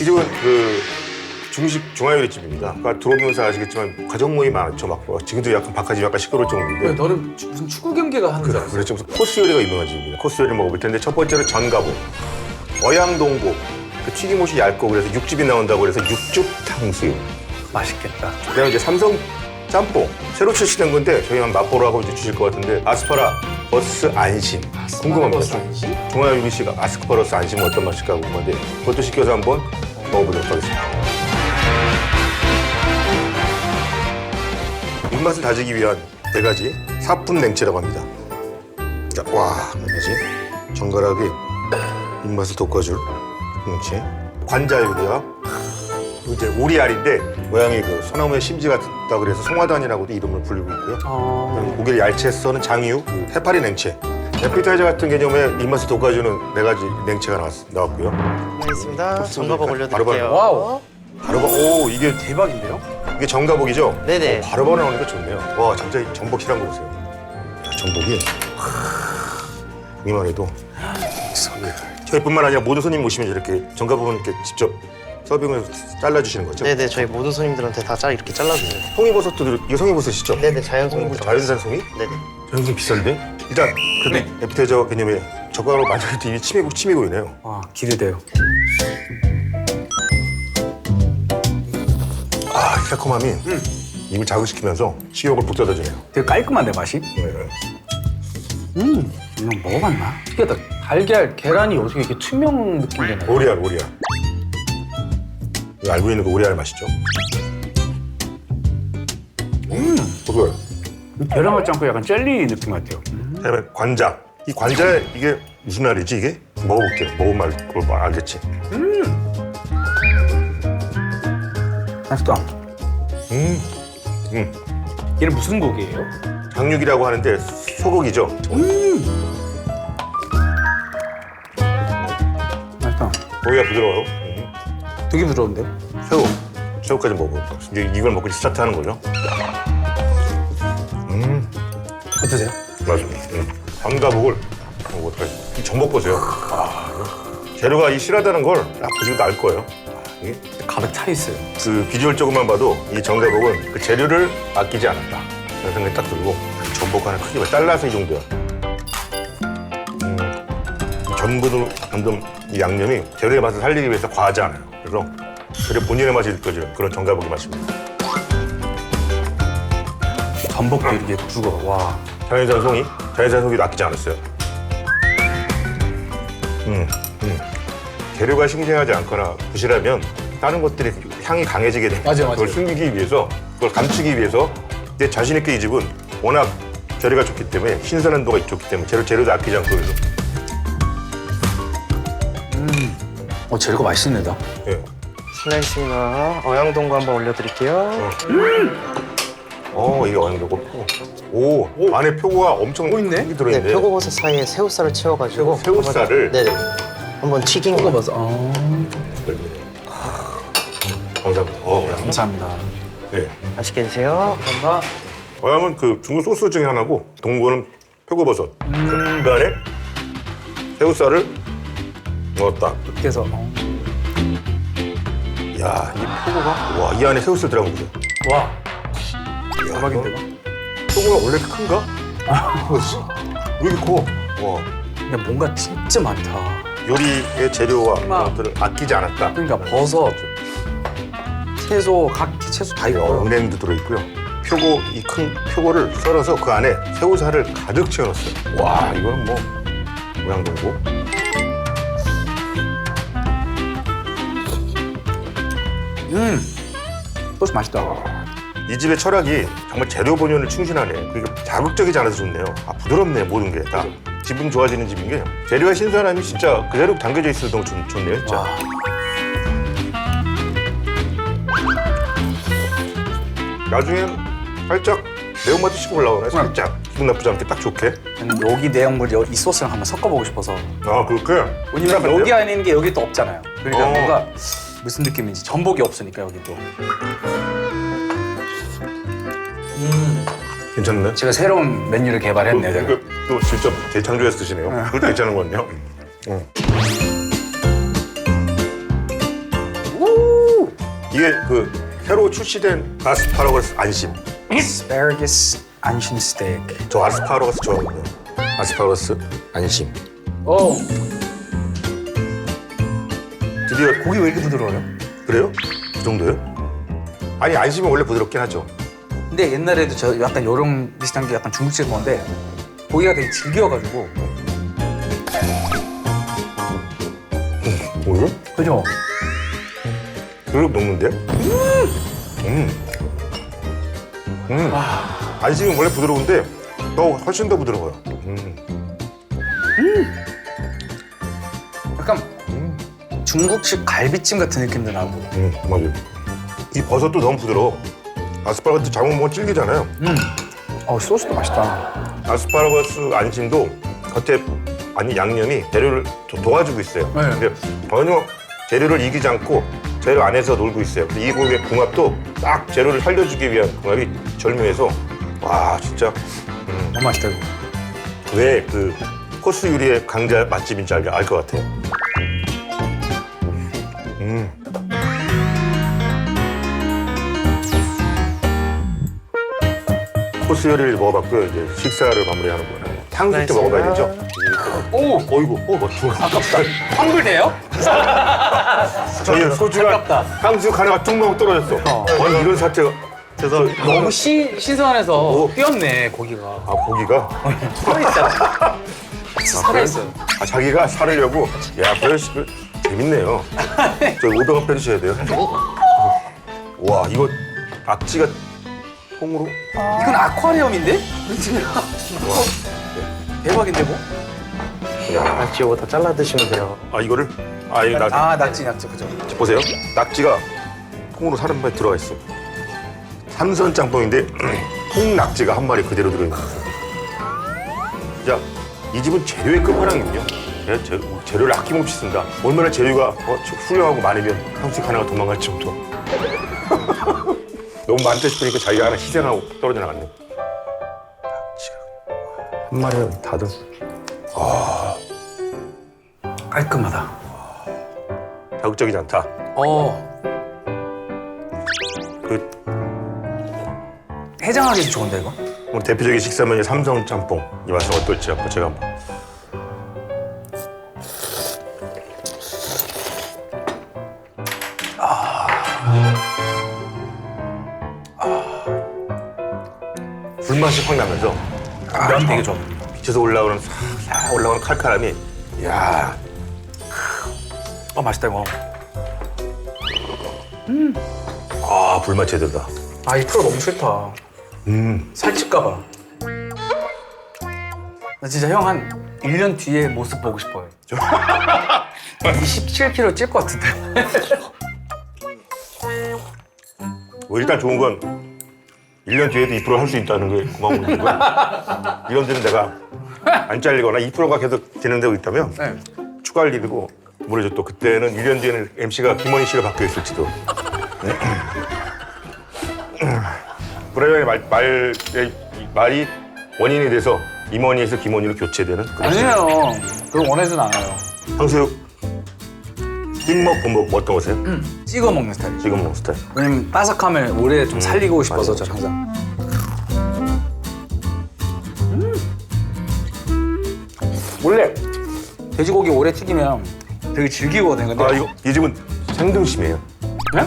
이 집은 그 중식 중화요리 집입니다. 그러니까 들어오면서 아시겠지만 모임이 많죠. 막 어, 지금도 약간 바깥이 약간 시끄러울 왜 정도인데. 너는 주- 무슨 축구 경기가 하는 줄 알았어. 그렇죠. 무슨 코스 요리가 유명한 집입니다. 코스 요리 먹어볼 텐데 첫 번째로 전가보, 어양동보, 그 튀김옷이 얇고 그래서 육즙이 나온다고 그래서 육즙 탕수육. 맛있겠다. 그다음에 이제 삼성 짬뽕 새로 출시된 건데 저희만 맛보러 하고 이제 주실 것 같은데 아스파라 버스 안심 궁금합니다. 버스 안심? 중화요리 씨가 아스파라스 안심은 어떤 맛일까 궁금한데 그것도 시켜서 한번 먹어보도록 하겠습니다. 입맛을 다지기 위한 네 가지 사뿐 냉채라고 합니다. 자, 와, 뭐지? 정갈하게 입맛을 돋궈줄 냉채. 관자육이야. 이제 오리알인데 모양이 그 소나무의 심지 같다 그래서 송화단이라고도 이름을 불리고 있고요. 어... 그다음에 고기를 얇게 써는 장이육, 그 해파리 냉채. 에피타이저 같은 개념의 입맛을 돋궈주는 네 가지 냉채가 나왔, 나왔고요. 알겠습니다. 전가복 바로 올려드릴게요. 와우. 바로 봐- 오 이게 대박인데요? 이게 정가복이죠? 네네. 어, 바로 바로 나오니까 좋네요. 와 진짜 이 전복 실한 거 보세요. 야, 전복이 보기만 해도 저희뿐만 아니라 모든 손님 오시면 이렇게 정가복은 이렇게 직접 서빙을 잘라주시는 거죠? 네네, 저희 모든 손님들한테 다 잘 이렇게 잘라주세요. 송이버섯도 들- 이게 송이버섯이죠? 네네, 자연송이. 자연산 송이? 네네. 자연산 비싼데? 일단 그래도 네. 에피타이저 개념의 젓가락으로 때 입이 침이, 침이 고이네요. 와 기대돼요. 아, 이 새콤함이 입을 자극시키면서 식욕을 북돋아주네요. 되게 깔끔한데 맛이? 네. 음, 이거 먹어봤나? 특이하다. 달걀, 계란이 어떻게 이렇게 투명 느낌 되나요? 오리알, 오리알. 알고 있는 그 오리알 맛이죠? 음, 고소해요. 계란 같지 않고 약간 젤리 느낌 같아요. 그다음에 관자. 이 관자 이게 무슨 알이지 이게? 먹어볼게요. 먹으면 알, 그걸 말- 알겠지. 맛있다. 음, 음. 얘는 무슨 고기예요? 장육이라고 하는데 소고기죠. 맛있다. 고기가 부드러워요. 음. 되게 부드러운데요? 새우. 새우까지 먹어. 이제 이걸 먹고 스타트 하는 거죠. 음, 어떠세요? 맞습니다. 음. 먹어볼까요? 이 전복 보세요. 아, 이거 재료가 이 실하다는 걸 딱 보시고 알 거예요. 아, 이게 가득 차 있어요. 그 비주얼적으로만 봐도 이 정가복은 그 재료를 아끼지 않았다. 그런 생각이 딱 들고 전복 하나 크기가 잘라서 이 정도야. 음, 전부도 점점 이 양념이 재료의 맛을 살리기 위해서 과하지 않아요. 그래서 재료 본연의 맛이 느껴지는 그런 정가복의 맛입니다. 전복도 이렇게 죽어. 와. 자연산 송이, 자연산 송이도 아끼지 않았어요. 음, 음. 재료가 싱싱하지 않거나 부실하면 다른 것들이 향이 강해지게 됩니다. 맞아요, 맞아요. 그걸 숨기기 위해서, 그걸 감추기 위해서 근데 자신 있게 이 집은 워낙 재료가 좋기 때문에 신선한도가 좋기 때문에 재료 재료도 아끼지 않고 그래서 어, 재료가 맛있습니다. 예. 실례했습니다. 어양동거 한번 올려드릴게요. 어 이게 어양되고 오, 안에 표고가 엄청 어, 있네? 크게 네, 들어있네. 표고버섯 사이에 새우살을 채워가지고. 새우살을? 네네. 한번 튀긴 거. 먹어봐서. 어, 감사합니다. 어, 어양. 감사합니다. 네. 맛있게 드세요. 감사합니다. 어양은 그 중국 소스 중에 하나고 동고는 표고버섯. 그 안에 새우살을 넣었다. 그래서 어. 야, 이 표고가 와, 이 안에 새우살 들어간 거죠. 와, 이야, 대박인데요? 이거 표고가 원래 이렇게 큰가? 그렇지. 왜 이렇게 커? 와, 근데 뭔가 진짜 많다. 요리의 재료와. 그런 것들을 아끼지 않았다. 그러니까 버섯, 채소, 각 채소 다 어, 있고 요. 은행도 들어있고요. 표고 이 큰 표고를 썰어서 그 안에 새우살을 가득 채워놨어요. 와, 이거는 뭐 모양동고. 음, 소스 맛있다. 이 집의 철학이 정말 재료 본연을 충실하네. 그게 자극적이지 않아서 좋네요. 아, 부드럽네, 모든 게 다. 기분 좋아지는 집인 게 재료가 신선함이 진짜 그대로 담겨져 있어서 너무 좋, 좋네요, 진짜. 와, 나중에 살짝 매운맛도 씩 올라오네, 살짝. 기분 나쁘지 않게 딱 좋게. 저는 여기 내용물 여- 이 소스랑 한번 섞어보고 싶어서. 아, 그렇게? 왜냐면 괜찮은데요? 여기 안에 있는 게 여기 또 없잖아요. 그러니까 어. 뭔가 무슨 느낌인지 전복이 없으니까 여기 또. 괜찮네. 제가 새로운 메뉴를 개발했네요. 제가. 이거 또 진짜 재창조해서 드시네요. 그것도 괜찮은 것 같네요. 응. 이게 그 새로 출시된 아스파라거스 안심. asparagus 안심 스테이크. 저 아스파라거스 좋아하거든요. 아스파라거스 안심. 오, 드디어 고기 왜 이렇게 부드러워요? 그래요? 그 정도요? 아니 안심은 원래 부드럽긴 하죠. 근데 옛날에도 저 약간 요런 비슷한 게 약간 중국집 먹는데 고기가 되게 질겨가지고 뭐요? 그죠? 그걸 먹는데? 음. 음. 안심은 원래 부드러운데 더 훨씬 더 부드러워요. 중국식 갈비찜 같은 느낌도 나고 음, 맞아요. 이 버섯도 너무 부드러워. 아스파라거스 잘못 먹으면 질기잖아요. 음. 어 소스도 맛있다 아스파라거스 안심도 겉에 아니 양념이 재료를 도- 도와주고 있어요. 네. 근데 전혀 재료를 이기지 않고 재료 안에서 놀고 있어요. 근데 이 고기의 궁합도 딱 재료를 살려주기 위한 궁합이 절묘해서 와 진짜 너무 맛있다 이거 왜그 코스 요리의 강자 맛집인지 알 것 같아요. 음. 코스 요리를 먹어봤고요. 이제 식사를 마무리하는 거예요. 탕수육도 먹어봐야 되죠. 오! 어이구, 어, 뭐 두. 아깝다. 환불돼요? 저희 소중한 아깝다. 탕수육 하나가 퉁 떨어졌어. 어. 아니 이런 사태가. 그래서 너무 시, 신선해서 오. 뛰었네 고기가 아 고기가 살아있잖아 살아있어요 아, 자기가 살으려고 야 그래 씨, 그, 재밌네요. 저 500원 빼주셔야 돼요. 와 이거 악지가 통으로 이건 아쿠아리움인데? 대박인데 뭐? 야, 낙지 요거 다 잘라 드시면 돼요. 아 이거를 아 이거 낙아 낙지 낙지 그죠 보세요. 낙지가 통으로 사람 마리 들어가 있어. 삼선 짬뽕인데 통 낙지가 한 마리 그대로 들어있는 거예요. 자, 이 집은 재료의 끝판왕이군요. 예, 재, 재료를 아낌없이 쓴다. 얼마나 재료가 어, 훌륭하고 많으면 탕수육 하나가 도망갈 정도. 너무 많다 싶으니까 자기가 하나 희생하고 떨어져 나갔네. 한 마리가 다들 깔끔하다 자극적이지 않다. 어 그 해장하기도 좋은데 이거? 오늘 대표적인 식사 메뉴 삼성 짬뽕 이 맛은 어떨지 한번 제가 한번 불맛이 확 나면서 면 되게 좋아. 빛에서 올라오는 싹 올라오는 칼칼함이 야 어 맛있다 이거. 아 불맛 제대로다. 아 이 프로 너무 싫다. 음. 살찔까봐. 나 진짜 형 한 1년 뒤에 모습 보고 싶어요. 27kg 찔 것 같은데. 뭐 일단 좋은 건 1년 뒤에도 2%할 수 있다는 게 고마운 거고 이런 데는 내가 안 잘리거나 2%가 계속 진행되고 있다면 네. 추가할 일이고 모르죠 또 그때는 1년 뒤에는 MC가 김원희 씨가 바뀌어 있을지도. 브라이언의 말, 말의 말이 원인이 돼서 임원희에서 김원희로 교체되는 그런 아니에요. 그걸 원하진 않아요. 탕수육 찍먹 뭐 어떤 거세요? 음, 찍어 먹는 스타일이죠 지금 먹는 스타일 왜냐면 바삭함을 오래 좀 살리고 싶어서 맞아, 저 항상 음. 원래 돼지고기 오래 튀기면 되게 질기거든요 근데 아 이거 이 집은 생등심이에요 네?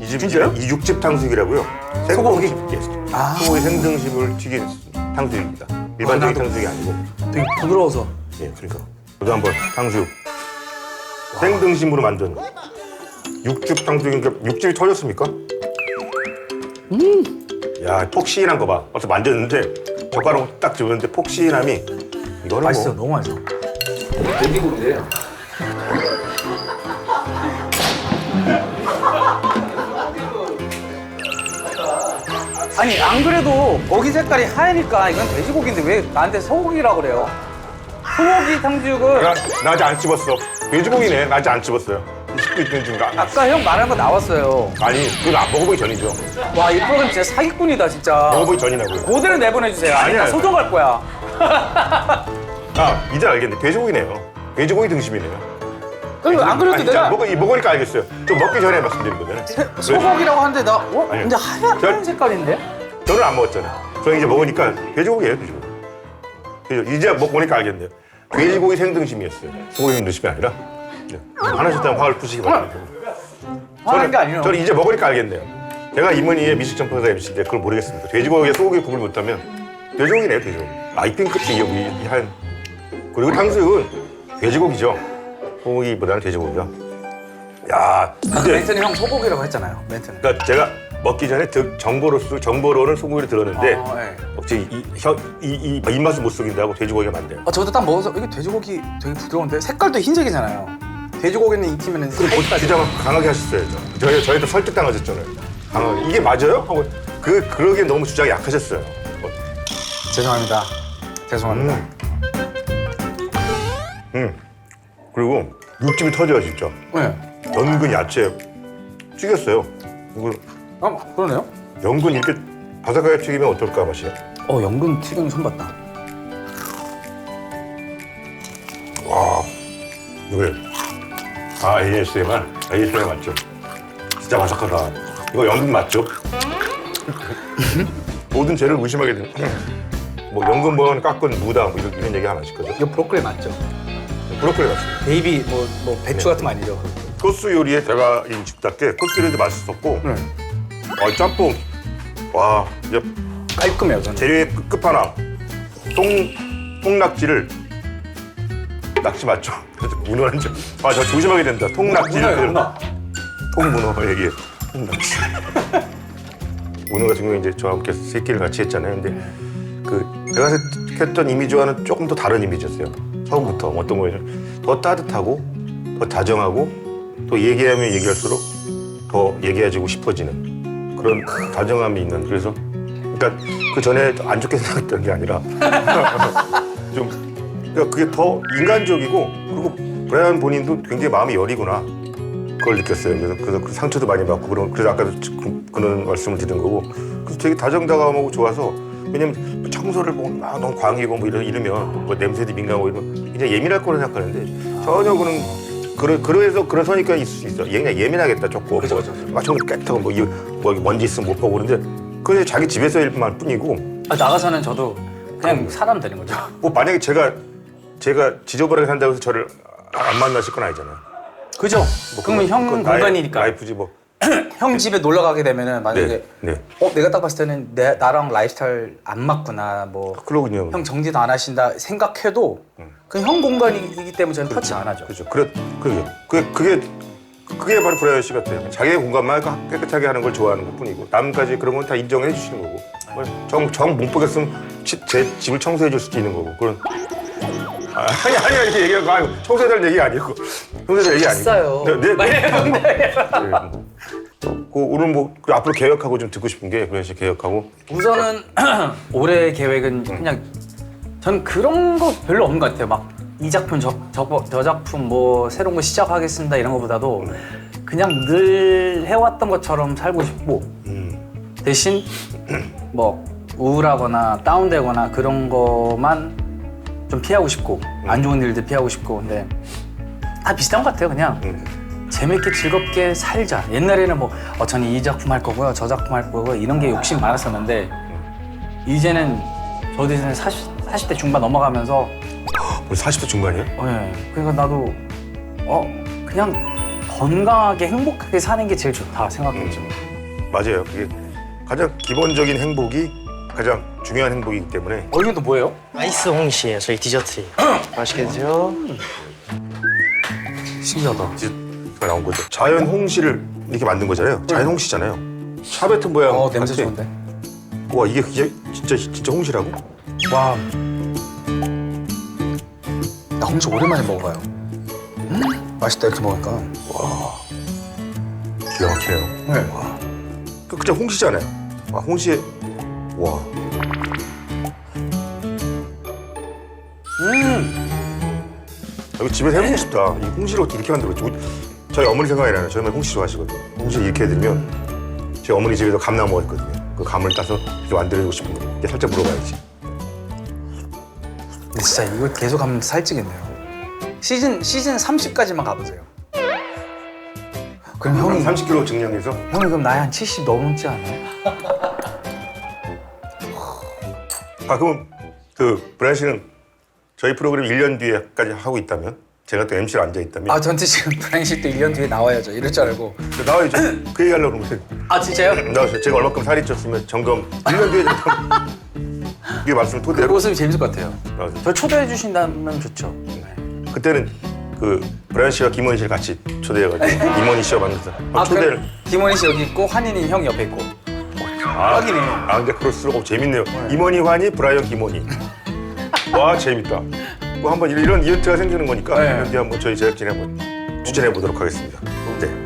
이 집, 진짜요? 이 육즙 탕수육이라고요. 소고기? 예. 아. 소고기 생등심을 튀긴 탕수육입니다. 일반적인 나도. 탕수육이 아니고. 되게 부드러워서 예, 그러니까. 저도 한번 탕수육. 생등심으로 만든 육즙 탕수육이니까 육즙이 터졌습니까? 음. 야, 폭신한 거 봐. 어서 만졌는데 젓가락으로 딱 집었는데 폭신함이 이거는 맛있어요 뭐 너무 맛있어 돼지고기인데 아니 안 그래도 고기 색깔이 하얘니까 이건 돼지고기인데 왜 나한테 소고기라고 그래요? 소고기 탕수육은 나, 나 아직 안 찝었어. 돼지고기네. 나 아직 안 찝었어요. 씹고 있는 중간. 아까 형 말한 거 나왔어요 아니, 그건 안 먹어보기 전이죠. 와 이 프로그램 진짜 사기꾼이다 진짜 먹어보기 전이라고요. 그대로 내보내주세요 아니 아니야. 나 소송할 거야 아, 이제 알겠네. 돼지고기네요. 돼지고기 등심이네요. 그리고 안 그래도 아니, 내가- 자, 먹, 이 먹으니까 알겠어요. 좀 먹기 전에 말씀드린 거잖아요. 소고기라고 하는데 나 어? 아니요. 근데 하얀, 저- 하얀 색깔인데? 저는 안 먹었잖아요. 저는 이제 먹으니까 돼지고기예요, 돼지고기. 그죠? 이제 먹보니까 알겠네요. 돼지고기 생등심이었어요. 소고기 생등심이 아니라. 네. 화나셨다면 화를 푸시기 바랍니다. 화난 게 아니에요. 저는 이제 먹으니까 알겠네요. 제가 이문희의 미식점퍼사 MC인데 그걸 모르겠습니다. 돼지고기에 소고기 구분 못하면 돼지고기네요, 돼지고기. 라이핑크빛 이, 이, 이 한. 그리고 탕수육은 돼지고기죠. 소고기보다는 돼지고기가. 야, 아까 근데 멘트는 형 소고기라고 했잖아요. 멘트는. 그러니까 제가 먹기 전에 득, 정보로서 정보로는 소고기를 들었는데 어, 네. 혹시 이, 혀, 이, 이 입맛을 못 속인다고 돼지고기가 많대요. 어, 저도 딱 먹어서 이게 돼지고기 되게 부드러운데 색깔도 흰색이잖아요. 돼지고기는 익히면 그럼 뭐 살까지. 주장을 강하게 하셨어야죠. 저희 저희도 설득당하셨잖아요. 강하게 이게 맞아요? 하고 그 그러기에 너무 주장이 약하셨어요. 어, 죄송합니다. 죄송합니다. 음. 그리고 육즙이 터져요 진짜. 네. 연근 야채 튀겼어요. 이거 아, 그러네요. 연근 이렇게 바삭하게 튀기면 어떨까 맛이? 어, 연근 튀김 손 봤다. 와 이거 아 ASMR ASMR 맞죠? 진짜 바삭하다. 이거 연근 맞죠? 모든 죄를 의심하게 되는. 뭐 연근 뭐는 깎은 무다 뭐 이런, 이런 얘기 하나씩 거든. 이거 브로콜리 맞죠? 브로콜리 맞습니다. 베이비 뭐, 뭐 배추 같은 거 아니죠? 코스 요리에 제가 이 집답게 코스 요리도 맛있었고 네. 아, 짬뽕 와 이제 깔끔해요, 저는. 재료의 끝- 끝판왕 통 통낙지를 낙지 맞죠? 문어는 좀아저 조심하게 된다. 통낙지를 문어예요, 문어. 통문어 얘기해. 통낙지. 문어 같은 경우 이제 저와 함께 새끼를 같이 했잖아요. 근데 그 제가 생각했던 이미지와는 조금 더 다른 이미지였어요. 처음부터 어떤 거냐면 더 따뜻하고 더 다정하고 또 얘기하면 얘기할수록 더 얘기해주고 싶어지는 그런 다정함이 있는 그래서 그러니까 그 전에 안 좋게 생각했던 게 아니라 좀 그러니까 그게 더 인간적이고 그리고 브라이언 본인도 굉장히 마음이 여리구나 그걸 느꼈어요. 그래서, 그래서 그 상처도 많이 받고 그런 그래서 아까도 그, 그런 말씀을 드린 거고 그래서 되게 다정다감하고 좋아서 왜냐면 청소를 보면 막 너무 광이고 뭐 이러, 이러면 뭐 냄새도 민감하고 이러면 굉장히 예민할 거라 생각하는데 전혀 그런 그래, 그래서 선입견이 있을 수 있어. 얘 그냥 예민하겠다 조금. 그죠, 그죠. 막 청소 깨끗하고 뭐, 이, 뭐 먼지 있으면 못 보고 그런데 그게 자기 집에서 일만 뿐이고 아, 나가서는 저도 그냥 사람 되는 거죠. 뭐 만약에 제가 제가 지저분하게 산다고 해서 저를 안 만나실 건 아니잖아요. 그죠? 뭐 그러면 그건- 형 그건 나의 공간이니까. 라이프지 뭐. 형 집에 놀러 가게 되면은 만약에 네, 네. 어 내가 딱 봤을 때는 내 나랑 라이프스타일 안 맞구나 뭐 형 그러군요. 정지도 안 하신다 생각해도 그 형 공간이기 때문에 저는 터치 안 하죠. 그렇죠. 그래, 그게 그게 그게 그게 바로 브라이언 씨 같아요. 자기의 공간만 깨끗하게 하는 걸 좋아하는 것뿐이고 남까지 그런 건 다 인정해 주시는 거고 정정 못 보겠으면 치- 제 집을 청소해 줄 수도 있는 거고 그런. 아, 아니 아니 아니 이렇게 얘기하고 아니, 청소해 달 얘기 아니고 청소해 달 얘기 아니고. 비싸요. 네, 네, 네. 네, 뭐. 그 오늘 뭐그 앞으로 계획하고 좀 듣고 싶은 게 브라이언 씨 계획하고 우선은 올해 계획은 그냥 전 그런 거 별로 없는 것 같아요. 막 이 작품 저, 저, 저 작품 뭐 새로운 거 시작하겠습니다 이런 거보다도 그냥 늘 해왔던 것처럼 살고 싶고 음, 대신 뭐 우울하거나 다운되거나 그런 거만 좀 피하고 싶고 안 좋은 일들 피하고 싶고. 근데 다 비슷한 것 같아요 그냥. 음. 재밌게 즐겁게 살자. 옛날에는 뭐 어, 저는 이 작품 할 거고요 저 작품 할 거고요 이런 게 욕심 많았었는데 이제는 저도 이제 40, 40대 중반 넘어가면서 우리 40대 중반이에요? 어, 예. 그러니까 나도 어 그냥 건강하게 행복하게 사는 게 제일 좋다 생각했죠 맞아요. 그게 가장 기본적인 행복이 가장 중요한 행복이기 때문에 어 이건 또 뭐예요? 아이스 홍시예요. 저희 디저트. 맛있게 드세요. 신기하다 디저트가 나온 거죠. 자연 홍시를 이렇게 만든 거잖아요. 자연 홍시잖아요. 샤베트 모양. 어 냄새 같아. 좋은데 와 이게 이게 진짜 진짜 홍시라고? 와. 나 홍시 오랜만에 먹어봐요. 음, 맛있다 이렇게 먹으니까. 기가 막히네요. 네. 그 그냥 홍시잖아요. 와 홍시에 와 음. 여기 집에서 해보고 싶다. 이 홍시를 어떻게 이렇게 만들었지? 저희 어머니 생각이 나요. 저희 어머니 홍시 좋아하시거든요. 홍시 이렇게 해드리면 제 어머니 집에서 감나무 먹었거든요. 그 감을 따서 이렇게 만들어주고 싶은데 이게 살짝 물어봐야지. 근데 진짜 이거 계속 하면 살찌겠네요. 시즌 시즌 30까지만 가보세요. 그럼 형이 30kg 증량해서 형이 그럼 나이 한 70 넘지 않아요? 아 그럼 그 브라이언 씨는 저희 프로그램 1년 뒤에까지 하고 있다면 제가 또 MC로 앉아 있다면 아 전체 지금 브라이언 또 1년 뒤에 나와야죠. 이럴 줄 알고. 나와야죠. 그 얘기 하려고 그러는데 아 진짜요? 나와서 제가 얼마큼 살이 쪘으면 점검 1년 뒤에 좀 이게 말씀 그 토대로 모습이 재밌을 것 같아요. 나와서 저 초대해 주신다면 좋죠. 그때는 그 브라이언 씨와 김원희 씨를 같이 초대해가지고 임원희 씨와 만나서 아, 초대를 그 김원희 씨 여기 있고 환인이 형 옆에 있고. 아, 딱이네. 아 근데 그럴수록 어, 재밌네요. 임원희 환희 브라이언 김원희. 와 재밌다. 뭐 한번 이런 이벤트가 생기는 거니까 네. 이런 뒤에 한번 저희 제작진이 한번 추진해 보도록 하겠습니다. 네.